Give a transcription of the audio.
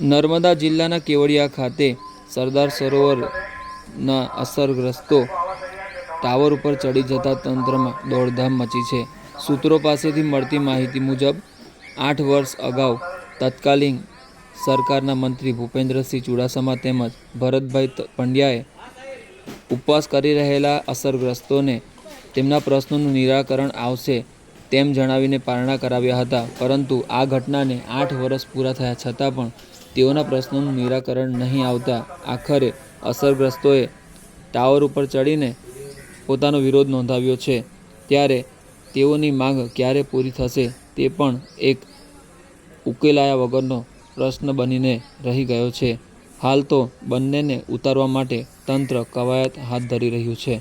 નર્મદા જિલ્લાના કેવડિયા ખાતે સરદાર સરોવરના અસરગ્રસ્તો ટાવર ઉપર ચડી જતા તંત્રમાં દોડધામ મચી છે. સૂત્રો પાસેથી મળતી માહિતી મુજબ, આઠ વર્ષ અગાઉ તત્કાલીન સરકારના મંત્રી ભૂપેન્દ્રસિંહ ચુડાસમા તેમજ ભરતભાઈ પંડ્યાએ ઉપવાસ કરી રહેલા અસરગ્રસ્તોને તેમના પ્રશ્નોનું નિરાકરણ આવશે તેમ જણાવીને પારણા કરાવ્યા હતા. પરંતુ આ ઘટનાને આઠ વર્ષ પૂરા થયા છતાં પણ તેઓના પ્રશ્નોનું નિરાકરણ નહીં આવતા આખરે અસરગ્રસ્તોએ ટાવર ઉપર ચડીને પોતાનો વિરોધ નોંધાવ્યો છે. ત્યારે તેઓની માંગ ક્યારે પૂરી થશે તે પણ એક ઉકેલાયા વગરનો પ્રશ્ન બનીને રહી ગયો છે. હાલ તો બંનેને ઉતારવા માટે તંત્ર કવાયત હાથ ધરી રહ્યું છે.